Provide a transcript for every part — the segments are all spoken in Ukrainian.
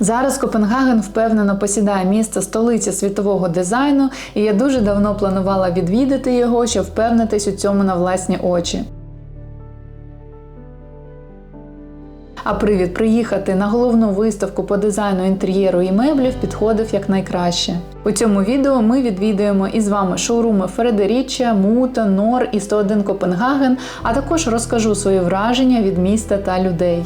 Зараз Копенгаген впевнено посідає місце столиці світового дизайну, і я дуже давно планувала відвідати його, щоб впевнитись у цьому на власні очі. А привід приїхати на головну виставку по дизайну інтер'єру і меблів підходив якнайкраще. У цьому відео ми відвідуємо із вами шоуруми Фредеріччя, Мута, Нор і 101 Копенгаген, а також розкажу свої враження від міста та людей.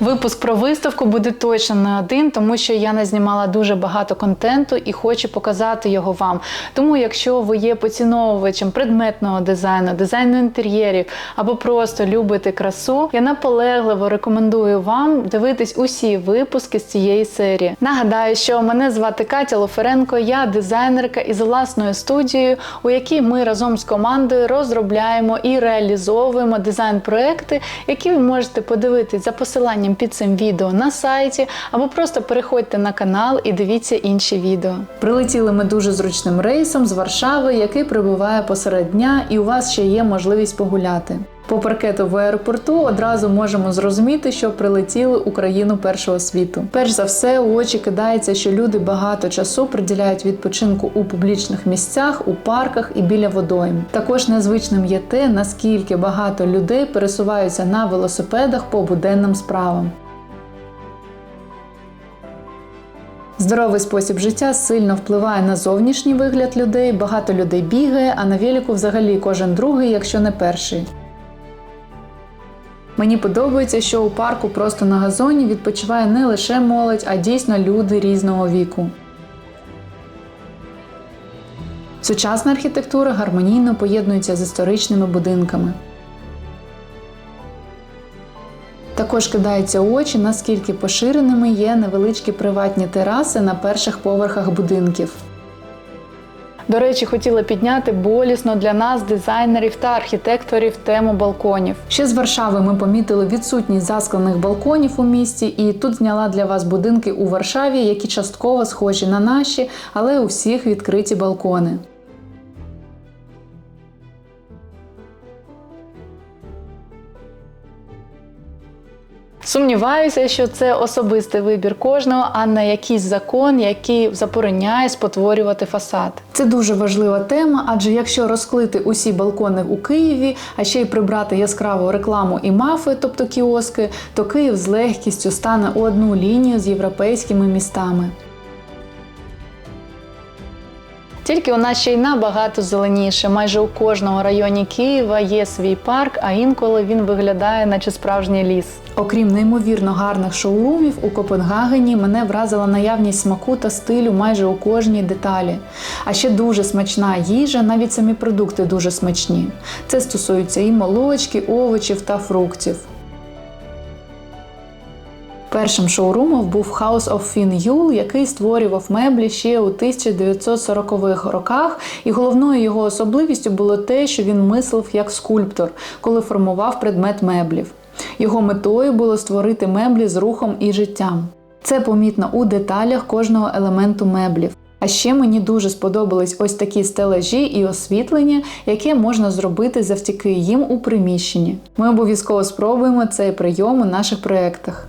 Випуск про виставку буде точно не один, тому що я не знімала дуже багато контенту і хочу показати його вам. Тому, якщо ви є поціновувачем предметного дизайну, дизайну інтер'єрів або просто любите красу, я наполегливо рекомендую вам дивитись усі випуски з цієї серії. Нагадаю, що мене звати Катя Лоференко, я дизайнерка із власною студією, у якій ми разом з командою розробляємо і реалізовуємо дизайн-проекти, які ви можете подивитись за посиланням під цим відео на сайті, або просто переходьте на канал і дивіться інші відео. Прилетіли ми дуже зручним рейсом з Варшави, який прибуває посеред дня, і у вас ще є можливість погуляти. По паркету в аеропорту одразу можемо зрозуміти, що прилетіли у країну першого світу. Перш за все, у очі кидається, що люди багато часу приділяють відпочинку у публічних місцях, у парках і біля водойм. Також незвичним є те, наскільки багато людей пересуваються на велосипедах по буденним справам. Здоровий спосіб життя сильно впливає на зовнішній вигляд людей. Багато людей бігає, а на велику взагалі кожен другий, якщо не перший. Мені подобається, що у парку просто на газоні відпочиває не лише молодь, а дійсно люди різного віку. Сучасна архітектура гармонійно поєднується з історичними будинками. Також кидається у очі, наскільки поширеними є невеличкі приватні тераси на перших поверхах будинків. До речі, хотіла підняти болісно для нас, дизайнерів та архітекторів, тему балконів. Ще з Варшави ми помітили відсутність засклених балконів у місті, і тут зняла для вас будинки у Варшаві, які частково схожі на наші, але у всіх відкриті балкони. Сумніваюся, що це особистий вибір кожного, а не якийсь закон, який забороняє спотворювати фасад. Це дуже важлива тема, адже якщо розклити усі балкони у Києві, а ще й прибрати яскраву рекламу і мафи, тобто кіоски, то Київ з легкістю стане у одну лінію з європейськими містами. Тільки у нас ще й набагато зеленіше. Майже у кожному районі Києва є свій парк, а інколи він виглядає, наче справжній ліс. Окрім неймовірно гарних шоурумів, у Копенгагені мене вразила наявність смаку та стилю майже у кожній деталі. А ще дуже смачна їжа, навіть самі продукти дуже смачні. Це стосується і молочки, овочів та фруктів. Першим шоурумом був House of Finn Yule, який створював меблі ще у 1940-х роках, і головною його особливістю було те, що він мислив як скульптор, коли формував предмет меблів. Його метою було створити меблі з рухом і життям. Це помітно у деталях кожного елементу меблів. А ще мені дуже сподобались ось такі стелажі і освітлення, яке можна зробити завдяки їм у приміщенні. Ми обов'язково спробуємо цей прийом у наших проєктах.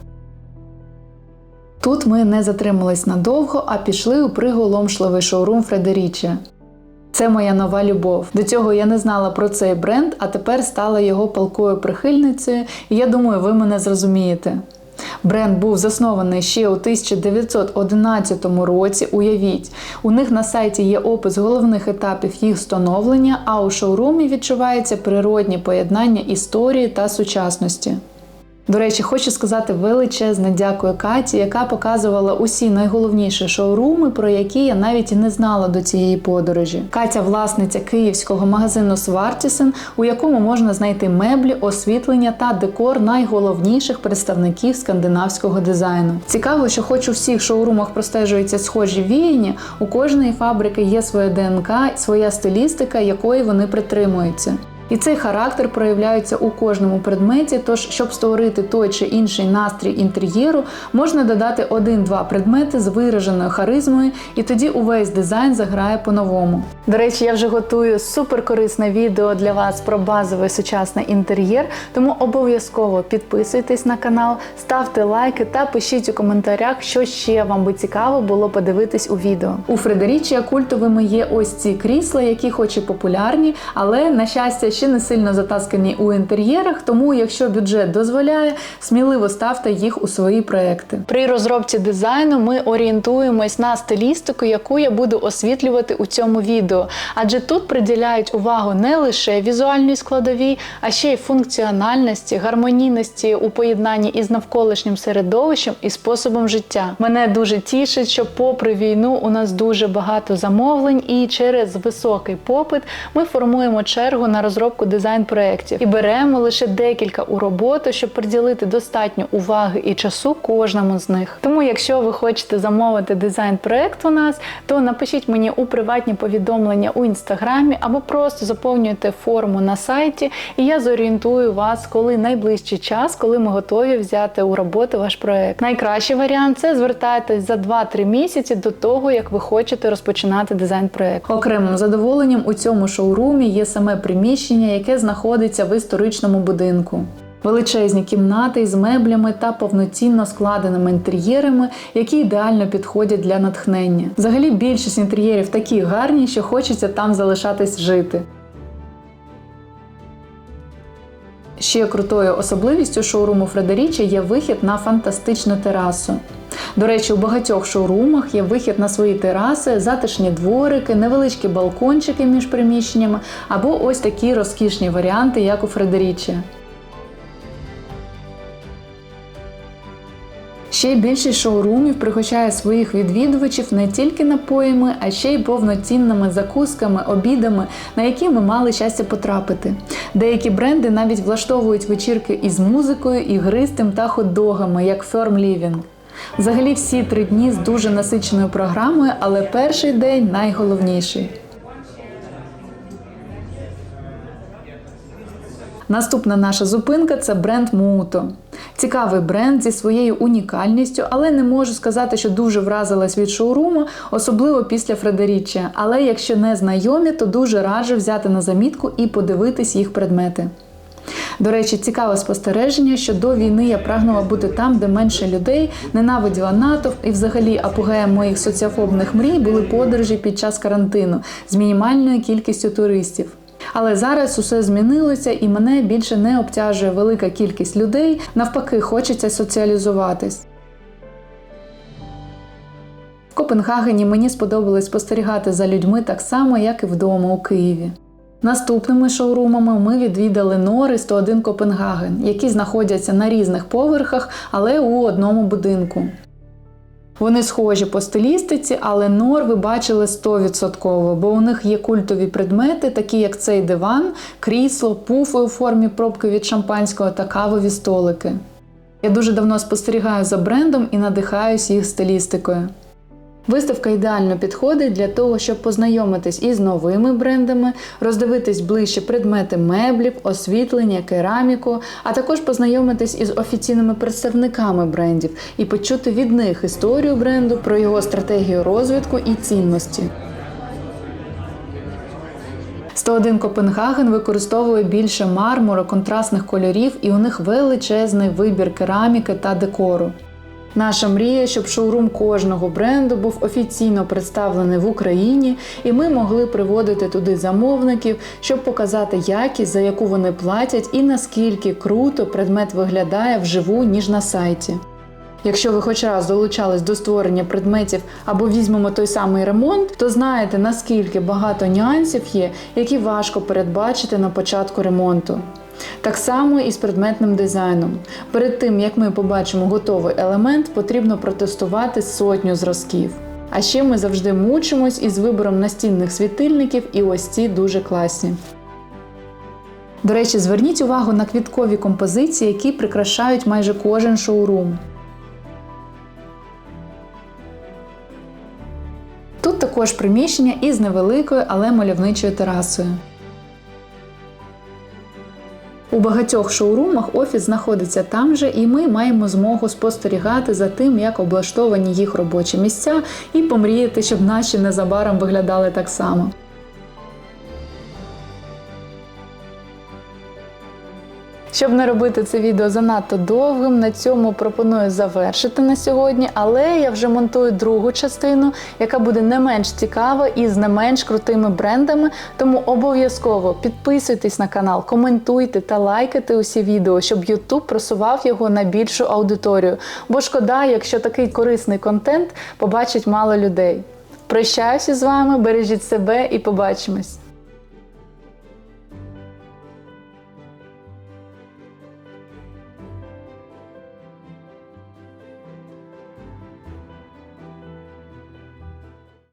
Тут ми не затримались надовго, а пішли у приголомшливий шоурум Фредеріччя. Це моя нова любов. До цього я не знала про цей бренд, а тепер стала його палкою прихильницею, і я думаю, ви мене зрозумієте. Бренд був заснований ще у 1911 році. Уявіть, у них на сайті є опис головних етапів їх становлення, а у шоурумі відчувається природнє поєднання історії та сучасності. До речі, хочу сказати величезне дякую Каті, яка показувала усі найголовніші шоуруми, про які я навіть і не знала до цієї подорожі. Катя власниця київського магазину Свартісен, у якому можна знайти меблі, освітлення та декор найголовніших представників скандинавського дизайну. Цікаво, що хоч у всіх шоурумах простежуються схожі віяння, у кожної фабрики є своя ДНК, своя стилістика, якої вони притримуються. І цей характер проявляється у кожному предметі. Тож, щоб створити той чи інший настрій інтер'єру, можна додати один-два предмети з вираженою харизмою, і тоді увесь дизайн заграє по-новому. До речі, я вже готую суперкорисне відео для вас про базовий сучасний інтер'єр, тому обов'язково підписуйтесь на канал, ставте лайки та пишіть у коментарях, що ще вам би цікаво було подивитись у відео. У Фредерічія культовими є ось ці крісла, які хоч і популярні, але на щастя ще не сильно затаскані у інтер'єрах. Тому, якщо бюджет дозволяє, сміливо ставте їх у свої проекти. При розробці дизайну ми орієнтуємось на стилістику, яку я буду освітлювати у цьому відео, адже тут приділяють увагу не лише візуальній складовій, а ще й функціональності, гармонійності у поєднанні із навколишнім середовищем і способом життя. Мене дуже тішить, що, попри війну, у нас дуже багато замовлень, і через високий попит ми формуємо чергу на розробку дизайн-проєктів і беремо лише декілька у роботу, щоб приділити достатньо уваги і часу кожному з них. Тому, якщо ви хочете замовити дизайн-проєкт у нас, то напишіть мені у приватні повідомлення у інстаграмі або просто заповнюйте форму на сайті, і я зорієнтую вас, коли найближчий час, коли ми готові взяти у роботу ваш проект. Найкращий варіант це звертайтесь за 2-3 місяці до того, як ви хочете розпочинати дизайн-проект. Окремим задоволенням у цьому шоурумі є саме приміщення, яке знаходиться в історичному будинку. Величезні кімнати із меблями та повноцінно складеними інтер'єрами, які ідеально підходять для натхнення. Взагалі, більшість інтер'єрів такі гарні, що хочеться там залишатись жити. Ще крутою особливістю шоуруму Фредерічі є вихід на фантастичну терасу. До речі, у багатьох шоурумах є вихід на свої тераси, затишні дворики, невеличкі балкончики між приміщеннями або ось такі розкішні варіанти, як у Фредерічі. Ще більшість шоурумів пригощає своїх відвідувачів не тільки напоями, а ще й повноцінними закусками, обідами, на які ми мали щастя потрапити. Деякі бренди навіть влаштовують вечірки із музикою, ігристим та хот-догами, як Firm Living. Взагалі всі три дні з дуже насиченою програмою, але перший день найголовніший. Наступна наша зупинка це бренд Муто. Цікавий бренд зі своєю унікальністю, але не можу сказати, що дуже вразилась від шоуруму, особливо після Фредеріччя. Але якщо не знайомі, то дуже раджу взяти на замітку і подивитись їх предмети. До речі, цікаве спостереження, що до війни я прагнула бути там, де менше людей, ненавиділа натовп і взагалі апогеєм моїх соціофобних мрій були подорожі під час карантину з мінімальною кількістю туристів. Але зараз усе змінилося і мене більше не обтяжує велика кількість людей. Навпаки, хочеться соціалізуватись. В Копенгагені мені сподобалось спостерігати за людьми так само, як і вдома у Києві. Наступними шоурумами ми відвідали Нори 101 Копенгаген, які знаходяться на різних поверхах, але у одному будинку. Вони схожі по стилістиці, але нор ви бачили 100%, бо у них є культові предмети, такі як цей диван, крісло, пуфи у формі пробки від шампанського та кавові столики. Я дуже давно спостерігаю за брендом і надихаюсь їх стилістикою. Виставка ідеально підходить для того, щоб познайомитись із новими брендами, роздивитись ближче предмети меблів, освітлення, кераміку, а також познайомитись із офіційними представниками брендів і почути від них історію бренду про його стратегію розвитку і цінності. 101 Копенгаген використовує більше мармуру, контрастних кольорів, і у них величезний вибір кераміки та декору. Наша мрія, щоб шоурум кожного бренду був офіційно представлений в Україні, і ми могли приводити туди замовників, щоб показати якість, за яку вони платять, і наскільки круто предмет виглядає вживу, ніж на сайті. Якщо ви хоч раз долучались до створення предметів або візьмемо той самий ремонт, то знаєте наскільки багато нюансів є, які важко передбачити на початку ремонту. Так само і з предметним дизайном. Перед тим як ми побачимо готовий елемент, потрібно протестувати сотню зразків. А ще ми завжди мучимось із вибором настінних світильників, і ось ці дуже класні. До речі, зверніть увагу на квіткові композиції, які прикрашають майже кожен шоурум. Тут також приміщення із невеликою, але мальовничою терасою. Багатьох шоурумах офіс знаходиться там же, і ми маємо змогу спостерігати за тим, як облаштовані їх робочі місця, і помріяти, щоб наші незабаром виглядали так само. Щоб не робити це відео занадто довгим, на цьому пропоную завершити на сьогодні, але я вже монтую другу частину, яка буде не менш цікава і з не менш крутими брендами. Тому обов'язково підписуйтесь на канал, коментуйте та лайкайте усі відео, щоб YouTube просував його на більшу аудиторію. Бо шкода, якщо такий корисний контент побачить мало людей. Прощаюся з вами, бережіть себе і побачимось!